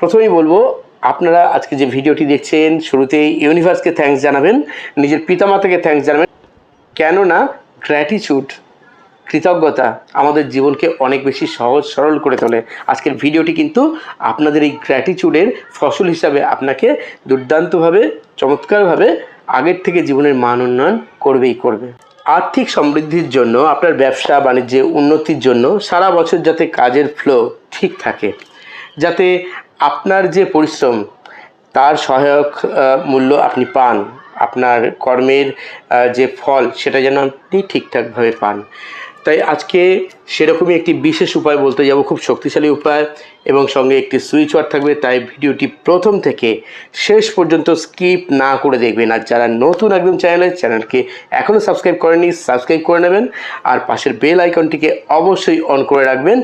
প্রথমেই বলব, আপনারা আজকে যে ভিডিওটি দেখছেন, শুরুতেই ইউনিভার্সকে থ্যাঙ্কস জানাবেন, নিজের পিতামাতাকে থ্যাঙ্কস জানাবেন। কেননা গ্র্যাটিচিউড কৃতজ্ঞতা আমাদের জীবনকে অনেক বেশি সহজ, সরল করে তোলে। আজকের ভিডিওটি কিন্তু আপনাদের এই গ্র্যাটিচিউডের ফসল হিসাবে আপনাকে দুর্দান্তভাবে, চমৎকারভাবে আগের থেকে জীবনের মান উন্নয়ন করবেই করবে। আর্থিক সমৃদ্ধির জন্য, আপনার ব্যবসা, বাণিজ্যে উন্নতির জন্য সারা বছর যাতে কাজের ফ্লো ঠিক থাকে, যাতে আপনার যে পরিশ্রম, তার সহায়ক মূল্য আপনি পান। আপনার কর্মের যে ফল, সেটা যেন আপনি ঠিকঠাকভাবে পান। তাই আজকে সেরকমই একটি বিশেষ উপায় বলতে যাব, খুব শক্তিশালী উপায় এবং সঙ্গে একটি সুইচ ওয়ার্ড থাকবে। তাই ভিডিওটি প্রথম থেকে শেষ পর্যন্ত স্কিপ না করে দেখবেন। আর যারা নতুন একদম চ্যানেলে চ্যানেলকে এখনও সাবস্ক্রাইব করেনি সাবস্ক্রাইব করে নেবেন। আর পাশের বেল আইকনটিকে অবশ্যই অন করে রাখবেন।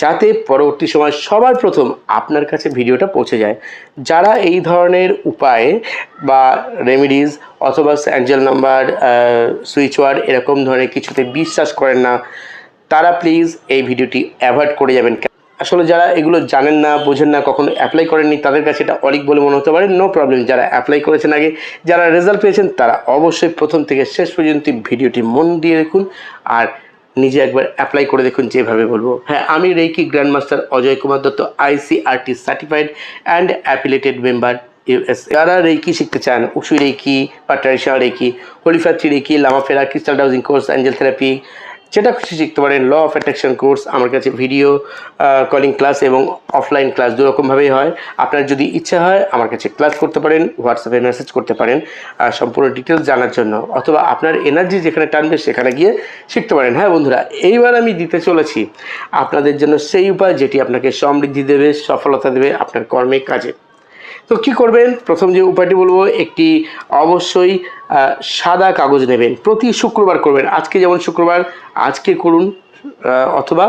যাতে পরবর্তী সময় সবার প্রথম আপনার কাছে ভিডিওটা পৌঁছে যায়। যারা এই ধরনের উপায় বা রেমিডিজ অথবা অ্যাঞ্জেল নাম্বার সুইচ ওয়ার্ড এরকম ধরনের কিছুতে বিশ্বাস করেন না, তারা প্লিজ এই ভিডিওটি অ্যাভয়েড করে যাবেন। আসলে যারা এগুলো জানেন না, বোঝেন না, কখনো অ্যাপ্লাই করেননি, তাদের কাছে এটা অলিক বলে মনে হতে পারে। নো প্রবলেম যারা অ্যাপ্লাই করেছেন আগে, যারা রেজাল্ট পেয়েছেন, তারা অবশ্যই প্রথম থেকে শেষ পর্যন্ত ভিডিওটি মন দিয়ে দেখুন। আর নিজে একবার অ্যাপ্লাই করে দেখুন যেভাবে বলব। হ্যাঁ আমি reiki grand master Ajay Kumar Dutta ICRT certified and affiliated member US যারা রেকি শিখতে চান উসু রেকি ট্র্যাডিশনাল রেকি হোলিফ্যাক্টরি reiki লামাফেরা, crystal dowsing course, angel therapy যেটা খুশি শিখতে পারেন। ল অফ অ্যাট্রাকশন কোর্স আমার কাছে ভিডিও কলিং ক্লাস এবং অফলাইন ক্লাস দুরকমভাবেই হয়। আপনার যদি ইচ্ছা হয়, আমার কাছে ক্লাস করতে পারেন হোয়াটসঅ্যাপে মেসেজ করতে পারেন সম্পূর্ণ ডিটেলস জানার জন্য। অথবা আপনার এনার্জি যেখানে টানবে, সেখানে গিয়ে শিখতে পারেন। হ্যাঁ বন্ধুরা, এইবার আমি দিতে চলেছি। আপনাদের জন্য সেই উপায় যেটি আপনাকে সমৃদ্ধি দেবে, সফলতা দেবে আপনার কর্মে কাজে। তো কি করবেন? প্রথম যে উপায়টি বলব, একটি অবশ্যই সাদা কাগজ নেবেন। প্রতি শুক্রবার করবেন। আজকে যেমন শুক্রবার, আজকে করুন অথবা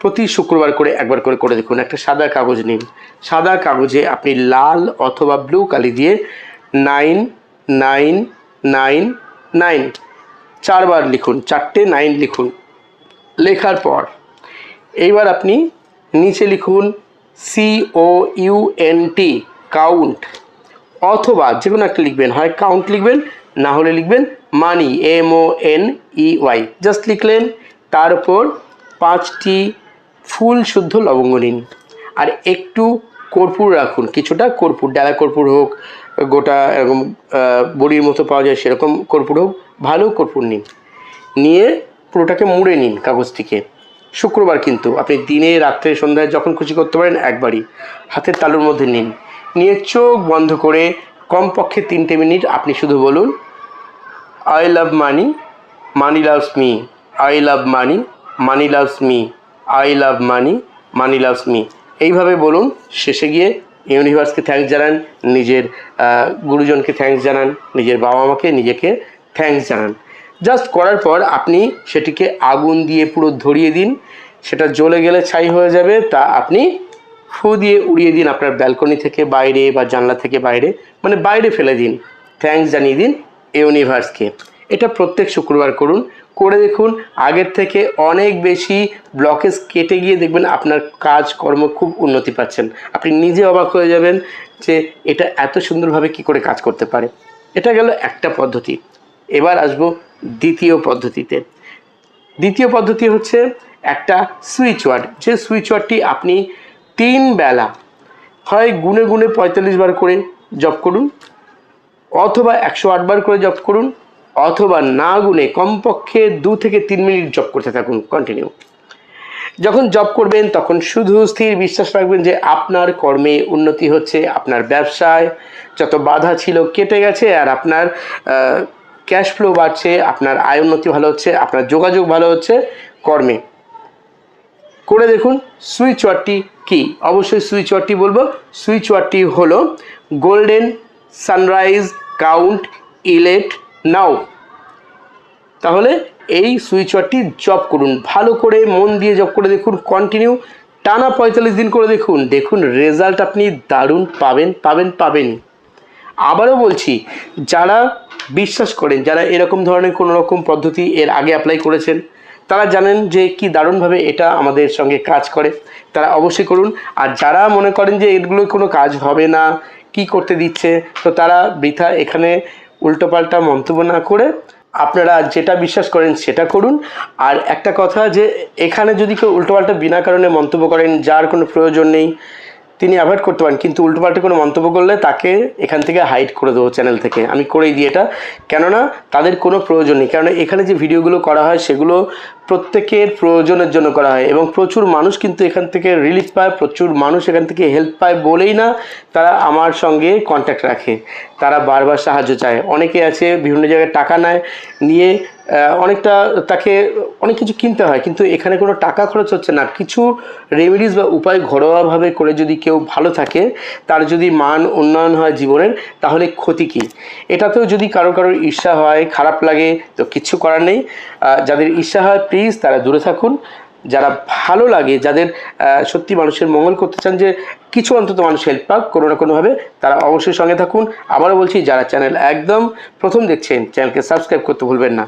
প্রতি শুক্রবার করে একবার করে করে দেখুন। একটা সাদা কাগজ নিন। সাদা কাগজে আপনি লাল অথবা ব্লু কালি দিয়ে নাইন নাইন নাইন নাইন চারবার লিখুন। চারটে নাইন লিখুন। লেখার পর এইবার আপনি নিচে লিখুন সি ও কাউন্ট অথবা যে কোনো একটা লিখবেন, হয় কাউন্ট লিখবেন, না হলে লিখবেন money M O N E Y just লিখলেন, তার উপর পাঁচটি ফুল শুদ্ধ লবঙ্গ নিন। আর একটু কর্পূর রাখুন, কিছুটা কর্পূর, ডালা কর্পূর হোক, গোটা এরকম বড়ির মতো পাওয়া যায় সেরকম কর্পূর হোক, ভালো কর্পূর নিন। নিয়ে পুরোটাকে মুড়ে নিন কাগজটিকে শুক্রবার কিন্তু আপনি দিনে, রাত্রে, সন্ধ্যায় যখন খুশি করতে পারেন, একবারই হাতের তালুর মধ্যে নিন। নিয়ে চোখ বন্ধ করে কমপক্ষে তিনটে মিনিট আপনি শুধু বলুন I love money money loves me I love money money loves me I love money money loves me এইভাবে বলুন, শেষে গিয়ে ইউনিভার্সকে থ্যাঙ্কস জানান, নিজের গুরুজনকে থ্যাঙ্কস জানান, নিজের বাবা মাকে নিজেকে থ্যাঙ্কস জানান। জাস্ট করার পর আপনি সেটিকে আগুন দিয়ে পুরো ধরিয়ে দিন, সেটা জ্বলে গেলে ছাই হয়ে যাবে, তা আপনি ফু দিয়ে উড়িয়ে দিন আপনার ব্যালকনি থেকে বাইরে বা জানলা থেকে বাইরে মানে বাইরে ফেলে দিন। থ্যাঙ্কস জানিয়ে দিন ইউনিভার্সকে এটা প্রত্যেক শুক্রবার করুন। করে দেখুন, আগের থেকে অনেক বেশি ব্লকেজ কেটে গিয়ে দেখবেন আপনার কাজকর্ম খুব উন্নতি পাচ্ছেন। আপনি নিজে অবাক হয়ে যাবেন যে এটা এত সুন্দরভাবে কি করে কাজ করতে পারে। এটা গেল একটা পদ্ধতি। এবার আসব দ্বিতীয় পদ্ধতিতে। দ্বিতীয় পদ্ধতি হচ্ছে একটা সুইচ ওয়ার্ড যে সুইচ ওয়ার্ডটি আপনি তিন বেলা হয় গুনে গুনে পঁয়তাল্লিশ বার করে জপ করুন, অথবা একশো আটবার করে জপ করুন, অথবা না গুনে কমপক্ষে দু থেকে তিন মিনিট জপ করতে থাকুন কন্টিনিউ যখন জব করবেন তখন শুধু স্থির বিশ্বাস রাখবেন যে আপনার কর্মে উন্নতি হচ্ছে, আপনার ব্যবসায় যত বাধা ছিল কেটে গেছে আর আপনার ক্যাশ ফ্লো বাড়ছে, আপনার আয় উন্নতি ভালো হচ্ছে, আপনার যোগাযোগ ভালো হচ্ছে কর্মে। করে দেখুন সুইচ ওয়ার্ডটি কি? অবশ্যই সুইচ ওয়ার্ডটি বলব। সুইচ ওয়ার্ডটি হলো গোল্ডেন সানরাইজ কাউন্ট ইলেট নাও তাহলে এই সুইচ ওয়ার্ডটি জব করুন। ভালো করে মন দিয়ে জব করে দেখুন কন্টিনিউ টানা পঁয়তাল্লিশ দিন করে দেখুন। দেখুন রেজাল্ট আপনি দারুণ পাবেন পাবেন পাবেন। আবারও বলছি, যারা বিশ্বাস করেন, যারা এরকম ধরনের কোনো রকম পদ্ধতি এর আগে অ্যাপ্লাই করেছেন তারা জানেন যে কি দারুণভাবে এটা আমাদের সঙ্গে কাজ করে। তারা অবশ্যই করুন। আর যারা মনে করেন যে এগুলো কোনো কাজ হবে না, কি করতে দিচ্ছে, তো তারা বৃথা এখানে উল্টোপাল্টা মন্তব্য না করে আপনারা যেটা বিশ্বাস করেন সেটা করুন। আর একটা কথা যে এখানে যদি কেউ উল্টোপাল্টা বিনা কারণে মন্তব্য করেন, যার কোনো প্রয়োজন নেই তিনি অ্যাভয়েড করতে পারেন, কিন্তু উল্টোপাল্টা কোনো মন্তব্য করলে তাকে এখান থেকে হাইড করে দেবো চ্যানেল থেকে। আমি করেই দিই এটা। কেননা তাদের কোনো প্রয়োজন নেই। কেননা এখানে যে ভিডিওগুলো করা হয়, সেগুলো প্রত্যেকের প্রয়োজনের জন্য করা হয় এবং প্রচুর মানুষ কিন্তু এখান থেকে রিলিফ পায়, প্রচুর মানুষ এখান থেকে হেল্প পায় বলেই না তারা আমার সঙ্গে কন্ট্যাক্ট রাখে। তারা বারবার সাহায্য চায়। অনেকে আছে, বিভিন্ন জায়গায় টাকা নেয়, নিয়ে অনেকটা তাকে অনেক কিছু কিনতে হয়, কিন্তু এখানে কোনো টাকা খরচ হচ্ছে না। কিছু রেমেডিস বা উপায় ঘরোয়াভাবে করে যদি কেউ ভালো থাকে, তার যদি মান উন্নয়ন হয় জীবনের, তাহলে ক্ষতি কী? এটাতেও যদি কারও কারোর ঈর্ষা হয়, খারাপ লাগে, তো কিচ্ছু করার নেই। যাদের ঈর্ষা হয় প্লিজ তারা দূরে থাকুন। যারা ভালো লাগে, যাদের সত্যি মানুষের মঙ্গল করতে চান যে কিছু অন্তত মানুষ হেল্প পাক, কোনো না কোনোভাবে তারা অবশ্যই সঙ্গে থাকুন। আবারও বলছি, যারা চ্যানেল একদম প্রথম দেখছেন চ্যানেলকে সাবস্ক্রাইব করতে ভুলবেন না।